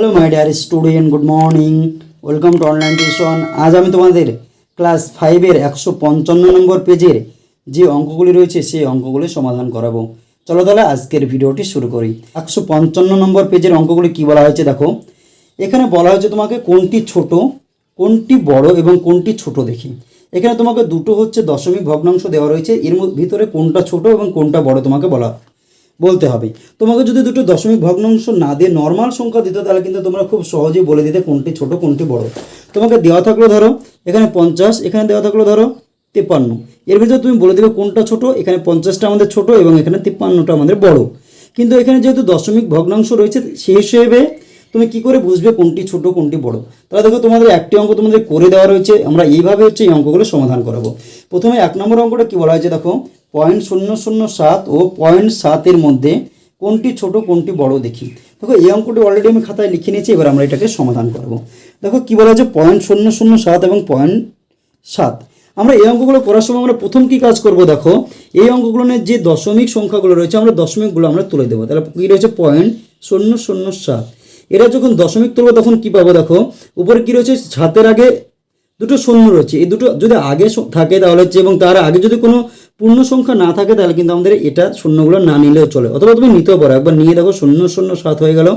Hello my dear student good morning welcome to online tuition আজ আমি তোমাদের class ফাইভের একশো পঞ্চান্ন নম্বর পেজের যে অঙ্কগুলি রয়েছে, সেই অঙ্কগুলি সমাধান করাবো। চলো তাহলে আজকের ভিডিওটি শুরু করি। একশো পঞ্চান্ন নম্বর পেজের অঙ্কগুলি কী বলা হয়েছে দেখো। এখানে বলা হয়েছে তোমাকে কোনটি ছোট, কোনটি বড় এবং কোনটি ছোট দেখি। এখানে তোমাকে দুটো হচ্ছে দশমিক ভগ্নাংশ দেওয়া রয়েছে। এর ভিতরে কোনটা ছোট এবং কোনটা বড় তোমাকে বলা বলতে হবে। তোমাকে যদি দুটো দশমিক ভগ্নাংশ না দিয়ে নর্মাল সংখ্যা দিত, তাহলে কিন্তু তোমরা খুব সহজেই বলে দিতে কোনটি ছোট, কোনটি বড়। তোমাকে দেওয়া থাকল ধরো, এখানে পঞ্চাশ, এখানে দেওয়া থাকল ধরো তিপ্পান্ন। এর ভিতরে তুমি বলে দেবে কোনটা ছোট, এখানে পঞ্চাশটা আমাদের ছোট এবং এখানে তিপ্পান্নটা আমাদের বড়। কিন্তু এখানে যেহেতু দশমিক ভগ্নাংশ রয়েছে, সেই হিসেবে তুমি কি করে বুঝবে কোনটি ছোট, কোনটি বড়? তাহলে দেখো তোমাদের একটি অঙ্ক তোমাদের করে দেওয়া রয়েছে, আমরা এইভাবে হচ্ছে এই অঙ্কগুলো সমাধান করাবো। প্রথমে এক নম্বর অঙ্কটা কি বলা হয়েছে দেখো পয়েন্ট শূন্য শূন্য সাত ও পয়েন্ট সাতের মধ্যে কোনটি ছোট, কোনটি বড় দেখি। দেখো, এই অঙ্কটি অলরেডি আমি খাতায় লিখে নিয়েছি, এবার আমরা এটাকে সমাধান করব। দেখো, কি বলা হয়েছে পয়েন্ট শূন্য শূন্য সাত এবং পয়েন্ট সাত। আমরা এই অঙ্কগুলো করার সময় আমরা প্রথম কি কাজ করব? দেখো, এই অঙ্কগুলোর যে দশমিক সংখ্যাগুলো রয়েছে, আমরা দশমিকগুলো আমরা তুলে দেবো। তাহলে কি রয়েছে? পয়েন্ট শূন্য শূন্য সাত। এটা যখন দশমিক তুলবো, তখন কি পাবো? দেখো, উপরে কি রয়েছে? সাতের আগে দুটো শূন্য রয়েছে। এই দুটো যদি আগে থাকে তাহলে হচ্ছে এবং তার আগে যদি কোনো পূর্ণ সংখ্যা না থাকে তাহলে কিন্তু আমাদের এটা শূন্যগুলো না নিলেও চলে। অথবা তুমি নিতেও পারো। একবার নিয়ে দেখো, শূন্য শূন্য, সাত হয়ে গেল।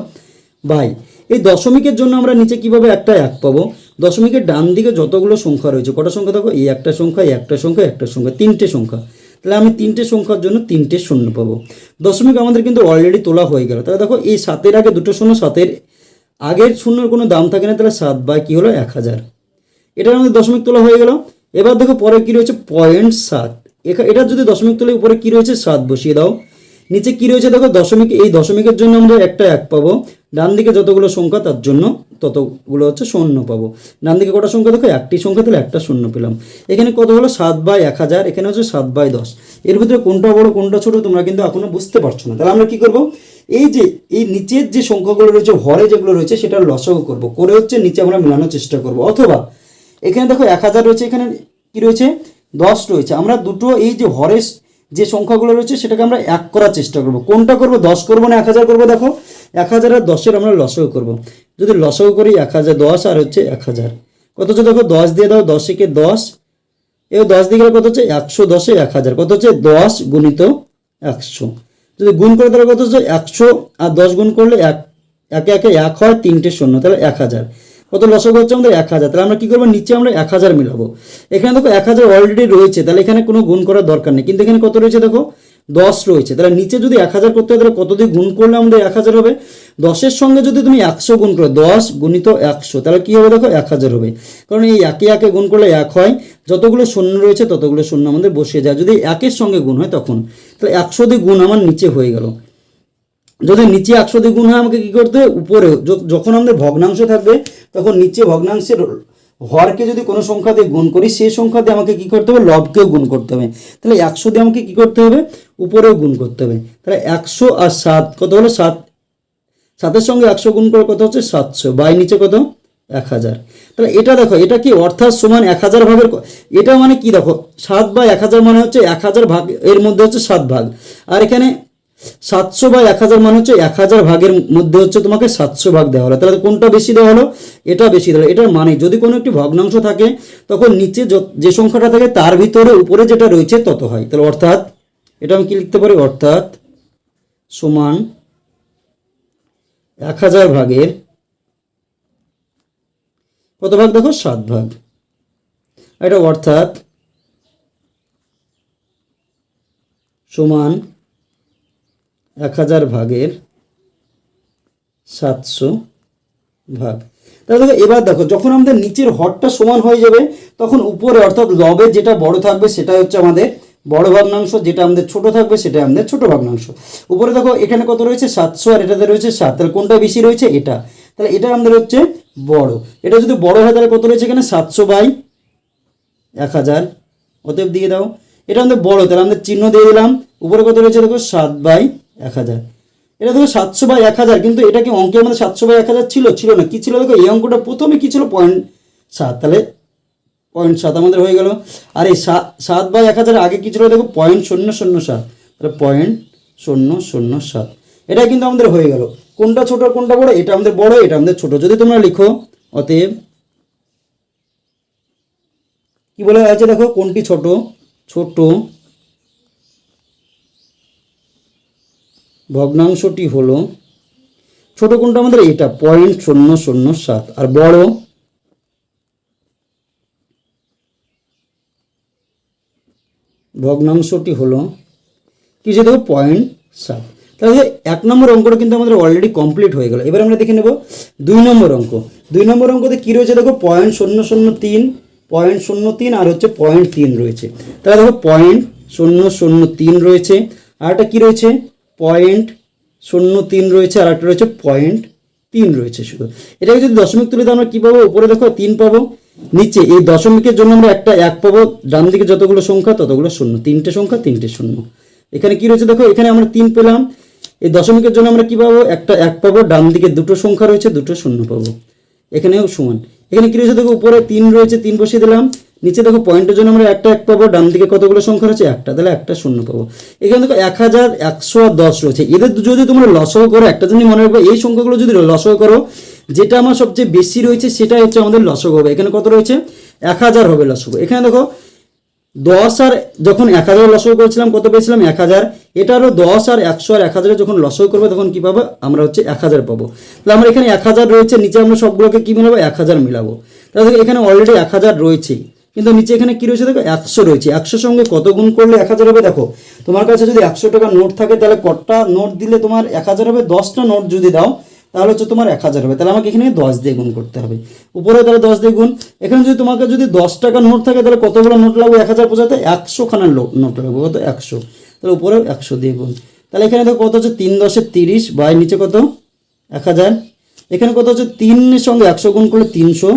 বাই। এই দশমিকের জন্য আমরা নিচে কীভাবে একটা এক পাবো? দশমিকের ডান দিকে যতগুলো সংখ্যা রয়েছে, কটা সংখ্যা দেখো? এই একটা সংখ্যা, এই একটা সংখ্যা একটা সংখ্যা, তিনটে সংখ্যা। তাহলে আমি তিনটে সংখ্যার জন্য তিনটে শূন্য পাবো। দশমিক আমাদের কিন্তু অলরেডি তোলা হয়ে গেল। তাহলে দেখো, এই সাতের আগে দুটো শূন্য, সাতের আগের শূন্যর কোনো দাম থাকে না, তাহলে সাত বাই কী হলো? এক হাজার। এটার মধ্যে দশমিক তোলা হয়ে গেল। এবার দেখো পরে কি রয়েছে? পয়েন্ট সাত। এটার যদি দশমিক তোলে উপরে কি রয়েছে? সাত বসিয়ে দাও। নিচে কি রয়েছে দেখো? দশমিক এই দশমিকের জন্য আমরা একটা এক পাবো। ডান দিকে যতগুলো সংখ্যা, তার জন্য ততগুলো হচ্ছে শূন্য পাবো। ডান দিকে কটা সংখ্যা? দেখো একটি সংখ্যা, তাহলে একটা শূন্য পেলাম। এখানে কত হলো? সাত বাই এক হাজার। এখানে হচ্ছে সাত বাই দশ। এর ভিতরে কোনটা বড়, কোনটা ছোট, তোমরা কিন্তু এখনও বুঝতে পারছ না। তাহলে আমরা কি করব? এই যে, এই নিচের যে সংখ্যাগুলো রয়েছে, হরে যেগুলো রয়েছে, সেটা লসও করব। করে হচ্ছে নিচে আমরা মেলানোর চেষ্টা করব। অথবা এখানে দেখো এক হাজার রয়েছে, এখানে কি রয়েছে? দশ রয়েছে। আমরা দুটো এই যে হরের যে সংখ্যাগুলো রয়েছে, সেটাকে আমরা এক করার চেষ্টা করব। কোনটা করব? দশ করব না এক হাজার করব? দেখো, এক হাজার আর দশের আমরা লসগু করব। যদি লসগু করি এক হাজার দশ, আর হচ্ছে এক হাজার। কত হচ্ছে? দেখো, দশ দিয়ে দাও, দশ একে দশ। এবার দশ দিয়ে গেলে কত হচ্ছে? একশো দশে এক হাজার। কত হচ্ছে? দশ গুণিত একশো। যদি গুণ করে তাহলে কত হচ্ছে? একশো। আর দশ গুণ করলে এক, একে একে এক হয় তিনটে শূন্য, তাহলে এক হাজার। কত লসক হচ্ছে আমাদের এক হাজার? তাহলে আমরা কী করব? নিচে আমরা এক হাজার মিলাবো। এখানে দেখো এক হাজার অলরেডি রয়েছে, তাহলে এখানে কোনো গুণ করার দরকার নেই। কিন্তু এখানে কত রয়েছে দেখো? দশ রয়েছে। তাহলে নিচে যদি এক হাজার করতে হয়, তাহলে কত দিয়ে গুণ করলে আমাদের এক হাজার হবে? দশের সঙ্গে যদি তুমি একশো গুণ করো, দশ গুণিত একশো, তাহলে কী হবে দেখো? এক হাজার হবে। কারণ এই একে একে গুণ করলে এক হয়। যতগুলো শূন্য রয়েছে, ততগুলো শূন্য আমাদের বসে যায়। যদি একের সঙ্গে গুণ হয় তখন, তাহলে একশো দিয়ে গুণ আমার নিচে হয়ে গেল। যদি নিচে একশো দিয়ে গুণ হয় আমাকে কী করতে হবে? উপরে যখন আমাদের ভগ্নাংশ থাকবে, তখন নিচে ভগ্নাংশের হরকে যদি কোনো সংখ্যা দিয়ে গুণ করি, সেই সংখ্যা দিয়ে আমাকে কী করতে হবে? লবকেও গুণ করতে হবে। তাহলে একশো দিয়ে আমাকে কী করতে হবে? উপরেও গুণ করতে হবে। তাহলে একশো আর সাত, কত হলো? সাত। সাতের সঙ্গে একশো গুণ করে কত হচ্ছে সাতশো। বাই নিচে কত? এক হাজার। তাহলে এটা দেখো, এটা কি অর্থাৎ সমান এক হাজার ভাগের এটা মানে কি দেখো? সাত বা এক হাজার মানে হচ্ছে এক হাজার ভাগ, এর মধ্যে হচ্ছে সাত ভাগ। আর এখানে সাতশো বা এক হাজার মানে হচ্ছে এক হাজার ভাগের মধ্যে হচ্ছে তোমাকে সাতশো ভাগ দেওয়া হলো। তাহলে কোনটা বেশি দেওয়া হলো? এটা বেশি দেওয়া এটার মানে যদি কোনো একটি ভগ্নাংশ থাকে, তখন নিচে যে সংখ্যাটা থাকে, তার ভিতরে উপরে যেটা রয়েছে, তত হয়। তাহলে অর্থাৎ, এটা আমি কি লিখতে পারি? অর্থাৎ সমান এক হাজার ভাগের কত ভাগ? দেখো, সাত ভাগ। এটা অর্থাৎ সমান এক হাজার ভাগের সাতশো ভাগ। তাহলে দেখো, এবার দেখো, যখন আমাদের নিচের হরটা সমান হয়ে যাবে, তখন উপরে অর্থাৎ লবে যেটা বড় থাকবে সেটা হচ্ছে আমাদের বড় ভগ্নাংশ, যেটা আমাদের ছোট থাকবে সেটা আমাদের ছোট ভগ্নাংশ। উপরে দেখো, এখানে কত রয়েছে? সাতশো, আর এটাতে রয়েছে সাত। তাহলে কোনটা বেশি রয়েছে? এটা। তাহলে এটা আমাদের হচ্ছে বড়। এটা যদি বড় হয়, তাহলে কত রয়েছে এখানে? সাতশো বাই এক হাজার। অতএব দিয়ে দাও। এটা আমাদের বড়, তাহলে আমাদের চিহ্ন দিয়ে দিলাম। উপরে কত রয়েছে? দেখো, সাত বাই এক হাজার। এটা দেখো সাতশো বাই এক হাজার, কিন্তু এটা কি অঙ্কে আমাদের সাতশো বাই এক হাজার ছিল? ছিল না। কি ছিল দেখো? এই অঙ্কটা প্রথমে কি ছিল? পয়েন্ট সাত। তাহলে পয়েন্ট সাত আমাদের হয়ে গেল। আর এই সাত সাত বাই এক হাজার আগে কি ছিল দেখো? পয়েন্ট শূন্য শূন্য সাত। তাহলে পয়েন্ট শূন্য শূন্য সাত। এটা কিন্তু আমাদের হয়ে গেল। কোনটা ছোট, কোনটা বড়? এটা আমাদের বড়, এটা আমাদের ছোট। যদি তোমরা লিখো, অতএব কি বলে আছে দেখো? কোনটি ছোট? ছোট ভগ্নাংশটি হলো, ছোট কোনটা আমাদের এটা পয়েন্ট শূন্য শূন্য সাত। আর বড়, ভগ্নাংশটি হলো, কি যে দেখো পয়েন্ট সাত। তাহলে এক নম্বর অঙ্কটা কিন্তু আমাদের অলরেডি কমপ্লিট হয়ে গেল। এবার আমরা দেখে নেব দুই নম্বর অঙ্ক। দুই নম্বর অঙ্কতে কী রয়েছে দেখো পয়েন্ট শূন্য শূন্য তিন পয়েন্ট শূন্য তিন, আর হচ্ছে পয়েন্ট তিন রয়েছে। তাহলে দেখো পয়েন্ট শূন্য শূন্য তিন রয়েছে। আর একটা কী রয়েছে? পয়েন্ট শূন্য তিন রয়েছে আর একটা রয়েছে পয়েন্ট তিন রয়েছে শুধু। এটাকে যদি দশমিক তুলে দিই আমরা কী পাবো? উপরে দেখো, তিন পাবো। নিচে, এই দশমিকের জন্য আমরা একটা এক পাবো। ডান দিকে যতগুলো সংখ্যা, ততগুলো শূন্য। তিনটে সংখ্যা, তিনটে শূন্য। এখানে কি রয়েছে দেখো? এখানে আমরা তিন পেলাম। এই দশমিকের জন্য আমরা কী পাবো? একটা এক পাবো। ডান দিকে দুটো সংখ্যা রয়েছে, দুটো শূন্য পাবো। এখানেও সমান। এখানে কি রয়েছে দেখো? উপরে তিন রয়েছে, তিন বসিয়ে দিলাম। নিচে দেখো পয়েন্টের জন্য আমরা একটা এক পাবো, ডান দিকে কতগুলো সংখ্যা রয়েছে? একটা, তাহলে একটা শূন্য পাবো। এখানে দেখো এক হাজার একশো দশ রয়েছে। এদের যদি তোমরা লসও করো, একটা জিনিস মনে রাখবে, এই সংখ্যাগুলো যদি লসও করো, যেটা আমার সবচেয়ে বেশি রয়েছে সেটাই হচ্ছে আমাদের লসক হবে। এখানে কত রয়েছে? এক হাজার হবে লসক এখানে দেখো দশ আর যখন এক হাজার লসক করেছিলাম, কত পেয়েছিলাম? এক হাজার। এটা আরও দশ আর একশো আর এক হাজারে যখন লসক করবে, তখন কী পাবো? আমরা হচ্ছে এক হাজার পাবো। তাহলে আমরা এখানে এক হাজার রয়েছে, নিচে আমরা সবগুলোকে কী মিলাবো? এক হাজার মিলাবো। তাহলে এখানে অলরেডি এক হাজার রয়েছে কিন্তু নিচে এখানে কী রয়েছে দেখো? একশো রয়েছে। একশোর সঙ্গে কত গুণ করলে এক হাজার হবে? দেখো, তোমার কাছে যদি একশো টাকা নোট থাকে, তাহলে কটা নোট দিলে তোমার এক হাজার হবে? দশটা নোট যদি দাও, তাহলে হচ্ছে তোমার এক হাজার হবে। তাহলে আমাকে এখানে দশ দিয়ে গুণ করতে হবে। উপরে তাহলে দশ দিয়ে গুণ। এখানে যদি তোমাকে যদি দশ টাকা নোট থাকে, তাহলে কতগুলো নোট লাগবে? এক হাজার পঁচাতে একশো খানার নোট লাগবে। কত? একশো। তাহলে উপরেও একশো দিয়ে গুণ। তাহলে এখানে দেখো কত হচ্ছে? তিন দশে তিরিশ, বাই নিচে কত? এক হাজার। এখানে কত হচ্ছে? তিনের সঙ্গে একশো গুণ করলে তিনশো,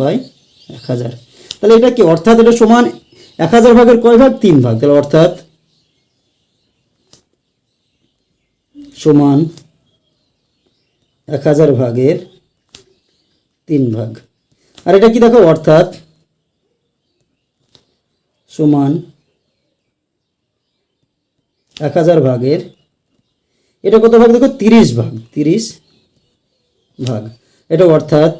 বাই এক হাজার। তাহলে এটা কি? অর্থাৎ এটা সমান এক হাজার ভাগের কয় ভাগ? তিন ভাগ। তাহলে অর্থাৎ সমান এক হাজার ভাগের তিন ভাগ। আর এটা কি দেখো? অর্থাৎ সমান এক হাজার ভাগের এটা কত ভাগ? দেখো, তিরিশ ভাগ। তিরিশ ভাগ। এটা অর্থাৎ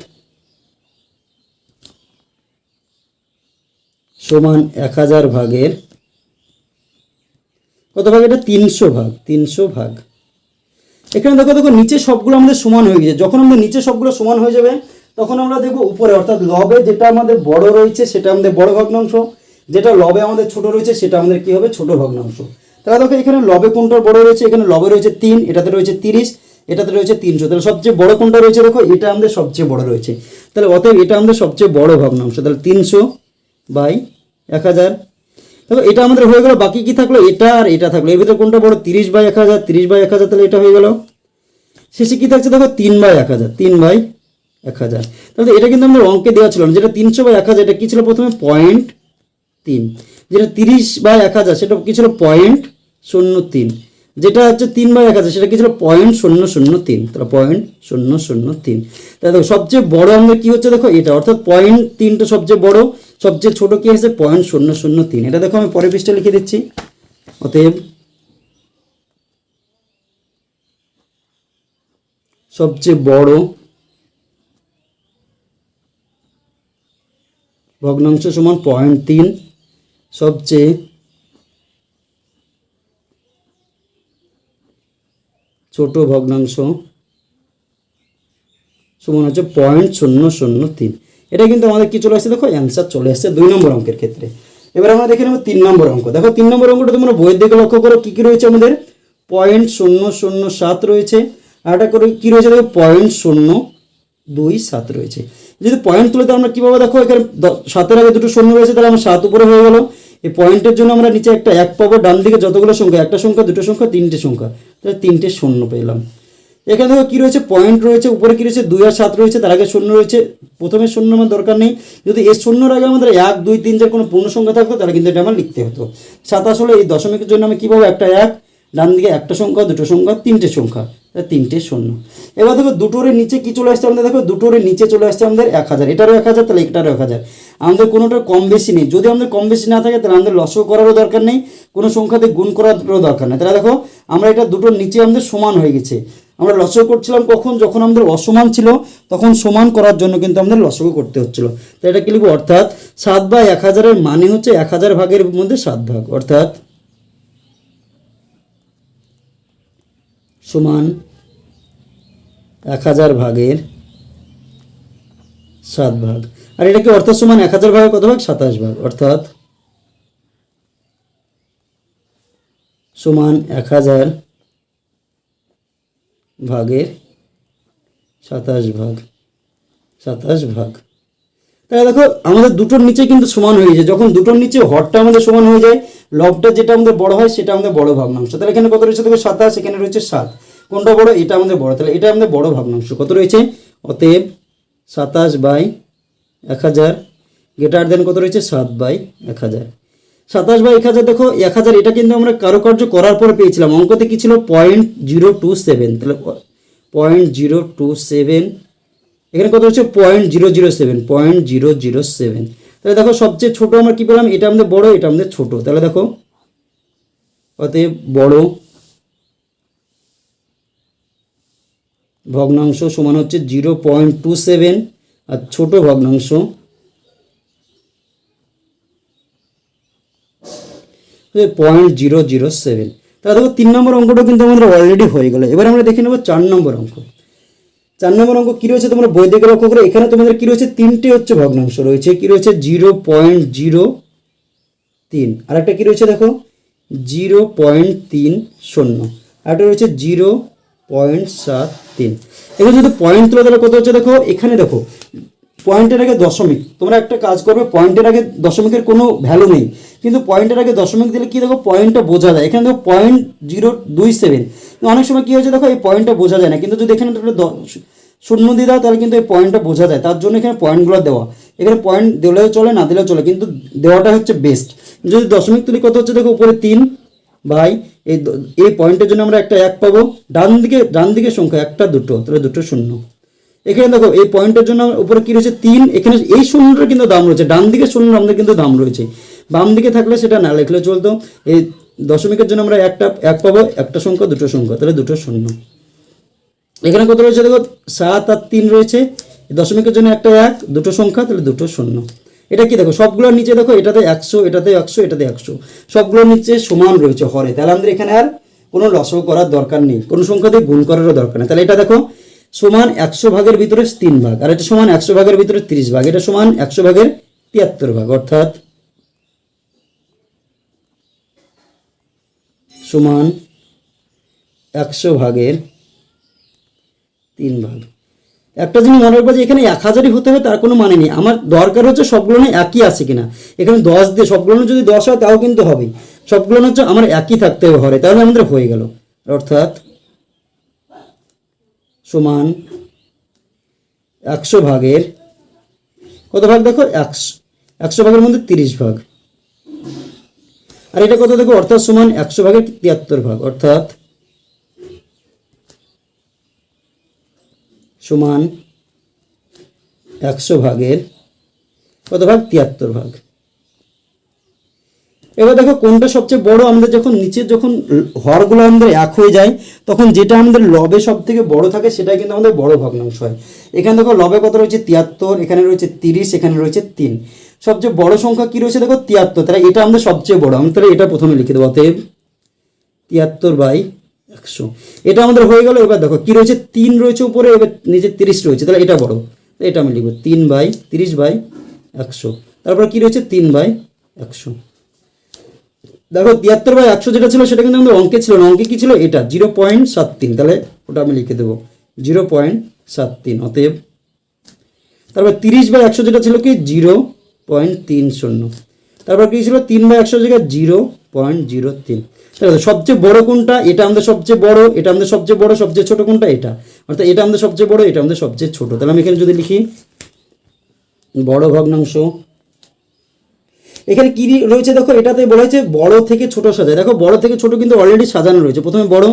সমান এক হাজার ভাগের কত ভাগ? এটা তিনশো ভাগ তিনশো ভাগ। এখানে দেখো দেখো, নিচে সবগুলো আমাদের সমান হয়ে গেছে যখন আমাদের নিচে সবগুলো সমান হয়ে যাবে, তখন আমরা দেখব উপরে, অর্থাৎ লবে যেটা আমাদের বড় রয়েছে, সেটা আমাদের বড় ভগ্নাংশ। যেটা লবে আমাদের ছোট রয়েছে, সেটা আমাদের কি হবে? ছোট ভগ্নাংশ। তাহলে দেখো, এখানে লবে কোনটা বড় রয়েছে? এখানে লবে রয়েছে তিন, এটাতে রয়েছে তিরিশ, এটাতে রয়েছে তিনশো। তাহলে সবচেয়ে বড় কোনটা রয়েছে দেখো? এটা আমাদের সবচেয়ে বড় রয়েছে। তাহলে অতএব এটা আমাদের সবচেয়ে বড় ভগ্নাংশ। তাহলে তিনশো বাই এক হাজার। দেখো, এটা আমাদের হয়ে গেল, বাকি কি থাকল? এটা আর এটা থাকল। এর ভিতরে কোনটা বড়? তিরিশ বাই এক হাজার, তিরিশ বাই এক হাজার, তাহলে এটা হয়ে গেল। শেষে কি থাকছে? দেখো, তিন বাই এক হাজার, তিন বাই এক হাজার। তাহলে এটা কিন্তু আমাদের অঙ্কে দেওয়া ছিল না যেটা তিনশো বাই এক হাজার, এটা কি ছিল প্রথমে? পয়েন্ট তিন। যেটা তিরিশ বাই এক হাজার, সেটা কি ছিল? পয়েন্ট শূন্য তিন। যেটা হচ্ছে তিন বাই এক হাজার, সেটা কি ছিল? পয়েন্ট শূন্য শূন্য তিন। তাহলে পয়েন্ট শূন্য শূন্য তিন। তাহলে দেখো, সবচেয়ে বড় আমাদের কি হচ্ছে? দেখো, এটা। অর্থাৎ পয়েন্ট তিনটা সবচেয়ে বড়। সবচেয়ে ছোট কি আছে? পয়েন্ট শূন্য শূন্য তিন। এটা দেখো, আমি পরের পৃষ্ঠা লিখে দিচ্ছি। অতএব, সবচেয়ে বড় ভগ্নাংশ সমান পয়েন্ট তিন। সবচেয়ে ছোট ভগ্নাংশ সমান হচ্ছে পয়েন্ট শূন্য শূন্য তিন। এটা কিন্তু আমাদের কি চলে আসছে দেখো? অ্যান্সার চলে আসছে দুই নম্বর অঙ্কের ক্ষেত্রে। এবার আমরা দেখে নেব তিন নম্বর অঙ্ক। দেখো, তিন নম্বর অঙ্কটা তোমরা বইয়ের দিকে লক্ষ্য করো, কী কী রয়েছে আমাদের? পয়েন্ট শূন্য শূন্য সাত রয়েছে। আর একটা করে কী রয়েছে দেখো? পয়েন্ট শূন্য দুই সাত রয়েছে। যদি পয়েন্ট তুলে তো আমরা কীভাবে দেখো? এখানে সাতের আগে দুটো শূন্য রয়েছে, তাহলে আমরা সাত উপরে হয়ে গেল। এই পয়েন্টের জন্য আমরা নিচে একটা এক পাবো, ডান দিকে যতগুলো সংখ্যা, একটা সংখ্যা, দুটো সংখ্যা, তিনটে সংখ্যা। তাহলে তিনটে শূন্য পেলাম। এখানে দেখো কী রয়েছে? পয়েন্ট রয়েছে, উপরে কী রয়েছে? দুই আর সাত রয়েছে, তার আগে শূন্য রয়েছে। প্রথমে শূন্য আমার দরকার নেই। যদি এর শূন্যর আগে আমাদের এক, দুই, তিন, চার কোনো পূর্ণ সংখ্যা থাকতো, তাহলে কিন্তু এটা আমার লিখতে হতো। সাত আসলে এই দশমিকের জন্য আমি কীভাবে একটা এক, ডান দিকে একটা সংখ্যা, দুটো সংখ্যা, তিনটে সংখ্যা। তিনটে শূন্য। এবার দেখো দুটোরের নিচে কি চলে আসছে? আমাদের দেখো দুটোরের নিচে চলে আসছে আমাদের এক হাজার। এটারও এক হাজার, তাহলে এটারও এক হাজার। আমাদের কোনোটা কম বেশি নেই। যদি আমাদের কম বেশি না থাকে, তাহলে আমাদের লসও করারও দরকার নেই, কোনো সংখ্যাতে গুণ করারও দরকার নেই। তাহলে দেখো, আমরা এটা দুটোর নিচে আমাদের সমান হয়ে গেছে। আমরা লসও করছিলাম কখন? যখন আমাদের অসমান ছিল, তখন সমান করার জন্য কিন্তু আমাদের লসও করতে হচ্ছিল। তো এটা কি লিখব? অর্থাৎ সাত বা এক হাজারের মানে হচ্ছে এক হাজার ভাগের মধ্যে সাত ভাগ। অর্থাৎ সমান এক হাজার ভাগের সাত ভাগ। আর এটা কি অর্থাৎ সমান এক হাজার ভাগের কত ভাগ? সাতাশ ভাগ। অর্থাৎ সমান এক হাজার ভাগের সাতাশ ভাগ। সাতাশ ভাগ। তাহলে দেখো, আমাদের দুটোর নিচে কিন্তু সমান হয়ে যায় যখন দুটোর নিচে হরটা আমাদের সমান হয়ে যায়, লবটা যেটা আমাদের বড় হয়, সেটা আমাদের বড় ভগ্নাংশ তাহলে এখানে কত রয়েছে দেখো? সাতাশ এখানে রয়েছে সাত। কোনটা বড়? এটা আমাদের বড়। তাহলে এটা আমাদের বড় ভগ্নাংশ কত রয়েছে? অতএব সাতাশ বাই এক হাজার। গেটার দেন কত রয়েছে? সাত বাই এক হাজার। সাতাশ বাই এক হাজার, দেখো, এক হাজার এটা কিন্তু আমরা কারুকার্য করার পর পেয়েছিলাম। অঙ্কতে কি ছিল? পয়েন্ট জিরো টু সেভেন তাহলে পয়েন্ট জিরো টু সেভেন এখানে কত হচ্ছে? Point zero zero seven point zero zero seven তাহলে দেখো সবচেয়ে ছোট আমরা কি পেলাম? এটা আমাদের বড়, এটা আমাদের ছোট। তাহলে দেখো, অতএব বড় ভগ্নাংশ সমান হচ্ছে জিরো পয়েন্ট টু সেভেন আর ছোট ভগ্নাংশ। পয়েন্ট জিরো জিরো সেভেন তাহলে দেখো তিন নম্বর অঙ্কটা কিন্তু আমাদের অলরেডি হয়ে গেল। এবার আমরা দেখে নেব চার নম্বর অঙ্ক। চার নম্বর অঙ্ক কী রয়েছে তোমরা বই লক্ষ্য করে? এখানে তোমাদের কী রয়েছে? তিনটে হচ্ছে ভগ্নাংশ রয়েছে। কী রয়েছে? জিরো পয়েন্ট জিরো তিন। আর একটা কী রয়েছে দেখো? জিরো পয়েন্ট তিন শূন্য। আর একটা রয়েছে জিরো পয়েন্ট সাত তিন। এবার যদি পয়েন্ট তুলে তাহলে কত হচ্ছে দেখো? এখানে দেখো পয়েন্টের আগে দশমিক। তোমরা একটা কাজ করবে, পয়েন্টের আগে দশমিকের কোনো ভ্যালু নেই। কিন্তু পয়েন্টের আগে দশমিক দিলে কি দেখো, পয়েন্টটা বোঝা যায়। এখানে দেখো পয়েন্ট জিরো দুই সেভেন অনেক সময় কী হয়েছে দেখো, এই পয়েন্টটা বোঝা যায় না। কিন্তু যদি এখানে তোমরা শূন্য দিয়ে দাও, তাহলে কিন্তু এই পয়েন্টটা বোঝা যায়। তার জন্য এখানে পয়েন্টগুলো দেওয়া। এখানে পয়েন্ট দিলেও চলে, না দিলেও চলে, কিন্তু দেওয়াটা হচ্ছে বেস্ট যদি দশমিক তুলি, কত হচ্ছে দেখো, উপরে তিন। ভাই, এই এই পয়েন্টের জন্য আমরা একটা এক পাবো। ডান দিকে ডান দিকে সংখ্যা একটা, দুটো। তাহলে দুটো শূন্য। এখানে দেখো, এই পয়েন্টের জন্য উপরে কি রয়েছে? তিন, এখানে এই শূন্যটার কিন্তু দাম রয়েছে। ডান দিকে শূন্য আমাদের কিন্তু দাম রয়েছে। বাম দিকে থাকলে সেটা না লিখলে চলতো। এই দশমিকের জন্য আমরা একটা, এক পাবো, একটা সংখ্যা, দুটো সংখ্যা। তাহলে দুটো শূন্য। এখানে কত রয়েছে? দেখো, সাত আর তিন রয়েছে। দশমিকের জন্য একটা এক, দুটো সংখ্যা, তাহলে দুটো শূন্য। এটা কি দেখো? সবগুলোর নিচে দেখো, এটাতে একশো এটাতে একশো এটাতে একশো। সবগুলোর নিচে সমান রয়েছে হরে। তাহলে আমাদের এখানে আর কোনো লসও করার দরকার নেই। কোনো সংখ্যা দিয়ে গুণ করারও দরকার নেই। তাহলে এটা দেখো সমান একশো ভাগের ভিতরে তিন ভাগ, আর এটা সমান একশো ভাগের ভিতরে তিরিশ ভাগ, এটা সমান একশো ভাগের তিয়াত্তর ভাগ, অর্থাৎ সমান একশো ভাগের তিন ভাগ। একটা জিনিস মনে রাখব যে এখানে এক হাজারই হতে হবে, তার কোনো মানে নেই। আমার দরকার হচ্ছে সবগুলো একই আছে কিনা। এখানে দশ দিয়ে সবগুলো যদি দশ হয়, তাও কিন্তু হবে সবগুলো হচ্ছে আমার একই থাকতে হবে হরে তাহলে আমাদের হয়ে গেল। অর্থাৎ সমান একশো ভাগের কত ভাগ দেখো? একশো। একশো ভাগের মধ্যে তিরিশ ভাগ। আর এটা কত দেখো? অর্থাৎ সমান একশো ভাগের তিয়াত্তর ভাগ। অর্থাৎ সমান একশো ভাগের কত ভাগ? তিয়াত্তর ভাগ। এবার দেখো কোনটা সবচেয়ে বড়? আমাদের যখন নিচে যখন হরগুলো আমাদের এক হয়ে যায়, তখন যেটা আমাদের লবে সব থেকে বড় থাকে, সেটাই কিন্তু আমাদের বড় ভগ্নাংশ হয়। এখানে দেখো লবে কত রয়েছে? তিয়াত্তর, এখানে রয়েছে তিরিশ, এখানে রয়েছে তিন। সবচেয়ে বড় সংখ্যা কি রয়েছে? দেখো তিয়াত্তর। তাহলে এটা আমাদের সবচেয়ে বড়। আমি তাহলে এটা প্রথমে লিখে দেবো, অতএব তিয়াত্তর বাই একশো। এটা আমাদের হয়ে গেল, এবার দেখো কি রয়েছে? তিন রয়েছে উপরে, এবার নিচে তিরিশ রয়েছে। তাহলে এটা বড়। এটা আমি লিখব, তিন বাই তিরিশ বাই একশো। তারপর কি রয়েছে? তিন বাই একশো। দেখো তিয়াত্তর বাই একশো যেটা ছিল, সেটা কিন্তু আমাদের অঙ্কে ছিল না। অঙ্কে কি ছিল? এটা, জিরো পয়েন্ট সাত তিন। তাহলে ওটা আমি লিখে দেবো। জিরো পয়েন্ট সাত তিন, অতএব তারপর তিরিশ বাই একশো যেটা ছিল কি? জিরো পয়েন্ট তিন শূন্য। তারপর কি ছিল? তিন বাই একশো জায়গায় জিরো পয়েন্ট জিরো তিন। সবচেয়ে বড় কোনটা? এটা আমাদের সবচেয়ে বড়, এটা আমাদের সবচেয়ে বড়, সবচেয়ে ছোট কোনটা? এটা। অর্থাৎ এটা আমাদের সবচেয়ে বড়, এটা আমাদের সবচেয়ে ছোট। তাহলে আমি এখানে যদি লিখি, বড় ভগ্নাংশ এখানে কি রয়েছে দেখো? এটাতে বলা হয়েছে বড় থেকে ছোট সাজায়। দেখো, বড় থেকে ছোট কিন্তু অলরেডি সাজানো রয়েছে। প্রথমে বড়,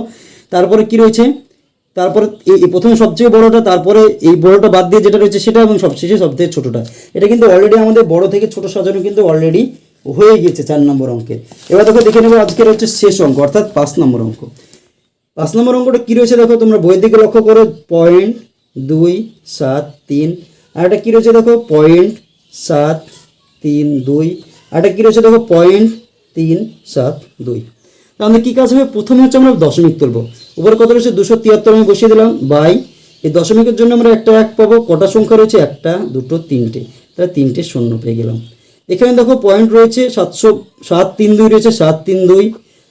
তারপরে কি রয়েছে? তারপরে এই প্রথমে সবচেয়ে বড়টা, তারপরে এই বড়টা বাদ দিয়ে যেটা রয়েছে সেটা এবং সবশেষে সবথেকে ছোটোটা। এটা কিন্তু অলরেডি আমাদের বড় থেকে ছোট সাজানো কিন্তু অলরেডি হয়ে গিয়েছে চার নম্বর অঙ্কের এবার দেখো, দেখে নেব আজকের হচ্ছে শেষ অঙ্ক, অর্থাৎ পাঁচ নম্বর অঙ্ক। পাঁচ নম্বর অঙ্কটা কী রয়েছে দেখো? তোমরা বইয়ের দিকে লক্ষ্য করো পয়েন্ট দুই, সাত, তিন। আর একটা কী রয়েছে দেখো? পয়েন্ট সাত, তিন, দুই একটা কী রয়েছে দেখো পয়েন্ট তিন সাত দুই। তা আমাদের কী কাজ হবে? প্রথমে হচ্ছে আমরা দশমিক তুলবো। উপরে কত রয়েছে? দুশো তিয়াত্তর আমি বসিয়ে দিলাম, বাই। এই দশমিকের জন্য আমরা একটা এক পাবো, কটা সংখ্যা রয়েছে? একটা, দুটো, তিনটে। তাহলে তিনটে শূন্য পেয়ে গেলাম। এখানে দেখো পয়েন্ট রয়েছে সাতশো সাত তিন দুই রয়েছে, সাত তিন দুই।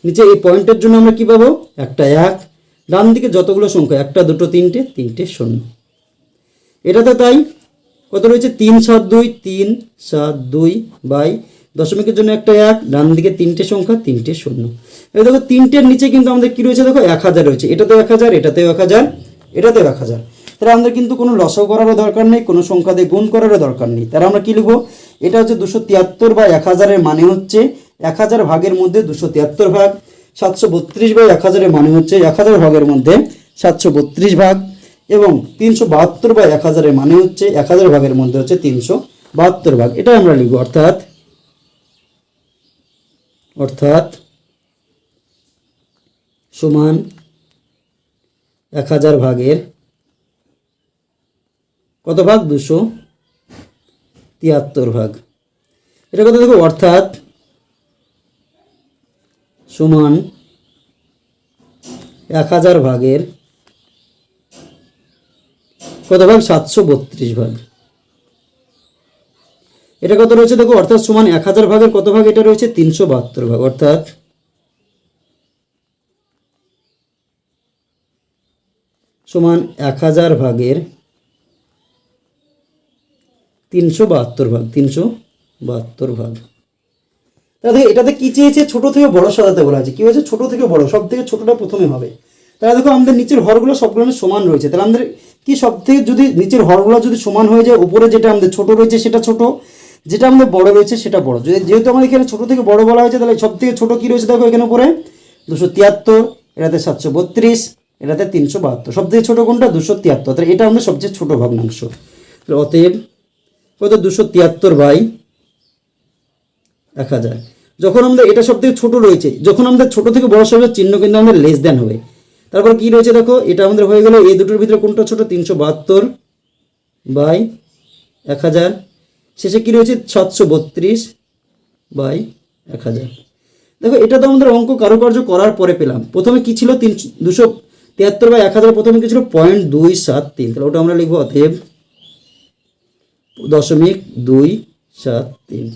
নিচে এই পয়েন্টের জন্য আমরা কী পাবো? একটা এক। ডান দিকে যতগুলো সংখ্যা, একটা, দুটো, তিনটে তিনটে শূন্য। এটাতে তাই কত রয়েছে? তিন সাত দুই, তিন সাত দুই, বাই। দশমিকের জন্য একটা এক, ডান দিকে তিনটে সংখ্যা, তিনটে শূন্য। এবার দেখো, তিনটের নিচে কিন্তু আমাদের কি রয়েছে? দেখো, এক হাজার রয়েছে। এটাতেও এক হাজার, এটাতেও এক হাজার, এটাতেও এক হাজার। তাহলে আমাদের কিন্তু কোনো লসও করারও দরকার নেই, কোনো সংখ্যা দিয়ে গুণ করারও দরকার নেই। তাহলে আমরা কি লিখব? এটা হচ্ছে দুশো তিয়াত্তর বা এক হাজারের মানে হচ্ছে এক হাজার ভাগের মধ্যে দুশো তিয়াত্তর ভাগ, সাতশো বত্রিশ বাই এক হাজারের মানে হচ্ছে এক হাজার ভাগের মধ্যে সাতশো বত্রিশ ভাগ, এবং তিনশো বাহাত্তর বাই এক হাজারের মানে হচ্ছে এক হাজার ভাগের মধ্যে হচ্ছে তিনশো বাহাত্তর ভাগ। এটাই আমরা লিখব, অর্থাৎ অর্থাৎ সমান এক হাজার ভাগের কত ভাগ? দুশো তিয়াত্তর ভাগ। এটা কথা দেখো, অর্থাৎ সমান এক হাজার ভাগের কত ভাগ? সাতশো বত্রিশ ভাগ। এটা কত রয়েছে দেখো? অর্থাৎ সমান এক হাজার ভাগের কত ভাগ এটা রয়েছে? তিনশো বাহাত্তর ভাগ। অর্থাৎ সমান এক হাজার ভাগের তিনশো বাহাত্তর ভাগ, তিনশো বাহাত্তর ভাগ। তাহলে এটাতে কি চেয়েছে? ছোট থেকে বড় সাজাতে বলা আছে। কি হয়েছে? ছোট থেকে বড় সব থেকে ছোটটা প্রথমে হবে। তাহলে দেখো, আমাদের নিচের হরগুলো সবগুলো সমান রয়েছে। তাহলে আমাদের কি সব থেকে যদি নিচের হরগুলো যদি সমান হয়ে যায়, উপরে যেটা আমাদের ছোট রয়েছে সেটা ছোট। যেটা আমাদের বড় রয়েছে, সেটা বড়। যদি যেহেতু আমাদের এখানে ছোট থেকে বড় বলা হয়েছে, তাহলে সব থেকে ছোট কি রয়েছে দেখো এখানে উপরে? দুশো তিয়াত্তর, এটাতে সাতশো বত্রিশ, এটাতে তিনশো বাহাত্তর। সব থেকে ছোটো কোনটা? দুশো তিয়াত্তর। তাহলে এটা আমাদের সবচেয়ে ছোট ভগ্নাংশ। তাহলে অতএব কত? দুশো তিয়াত্তর বাই এক হাজার। যখন আমাদের এটা সব থেকে ছোটো রয়েছে, যখন আমাদের ছোট থেকে বড় সবের চিহ্ন কিন্তু আমাদের লেস দেন হবে। তারপর কি রয়েছে দেখো? এটা আমাদের হয়ে গেল এই দুটোর ভিতরে কোনটা ছোট? তিনশো বাহাত্তর বাই এক হাজার। শেষে কী রয়েছে? সাতশো বত্রিশ বাই এক হাজার। দেখো, এটা তো আমাদের অঙ্ক কারুকার্য করার পরে পেলাম। প্রথমে কী ছিল? তিন দুশো তিয়াত্তর বাই এক হাজার। প্রথমে কি ছিল? পয়েন্ট দুই সাত তিন। তাহলে ওটা আমরা লিখব অতএব দশমিক দুই সাত তিন।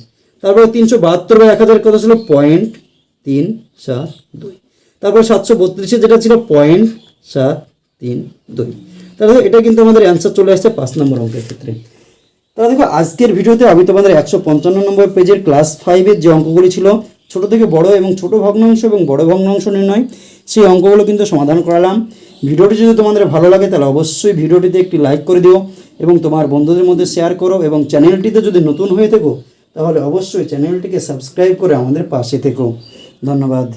তারপরে তিনশো বাহাত্তর বা এক হাজার কত ছিল পয়েন্ট তিন সাত দুই। তারপরে সাতশো বত্রিশে যেটা ছিল পয়েন্ট সাত তিন দুই। তাহলে এটা কিন্তু আমাদের অ্যান্সার চলে আসছে পাঁচ নম্বর অঙ্কের ক্ষেত্রে। তাহলে দেখো, আজকের ভিডিওতে আমি তোমাদের একশো পঞ্চান্ন নম্বর পেজের ক্লাস ফাইভের যে অঙ্কগুলি ছিল, ছোট থেকে বড় এবং ছোট ভগ্নাংশ এবং বড় ভগ্নাংশ নির্ণয়, সেই অঙ্কগুলো কিন্তু সমাধান করালাম। ভিডিওটি যদি তোমাদের ভালো লাগে, তাহলে অবশ্যই ভিডিওটিতে একটি লাইক করে দিও এবং তোমার বন্ধুদের মধ্যে শেয়ার করো এবং চ্যানেলটিতে যদি নতুন হয়ে থেকো, তাহলে অবশ্যই চ্যানেলটিকে সাবস্ক্রাইব করে আমাদের পাশে থেকো। ধন্যবাদ।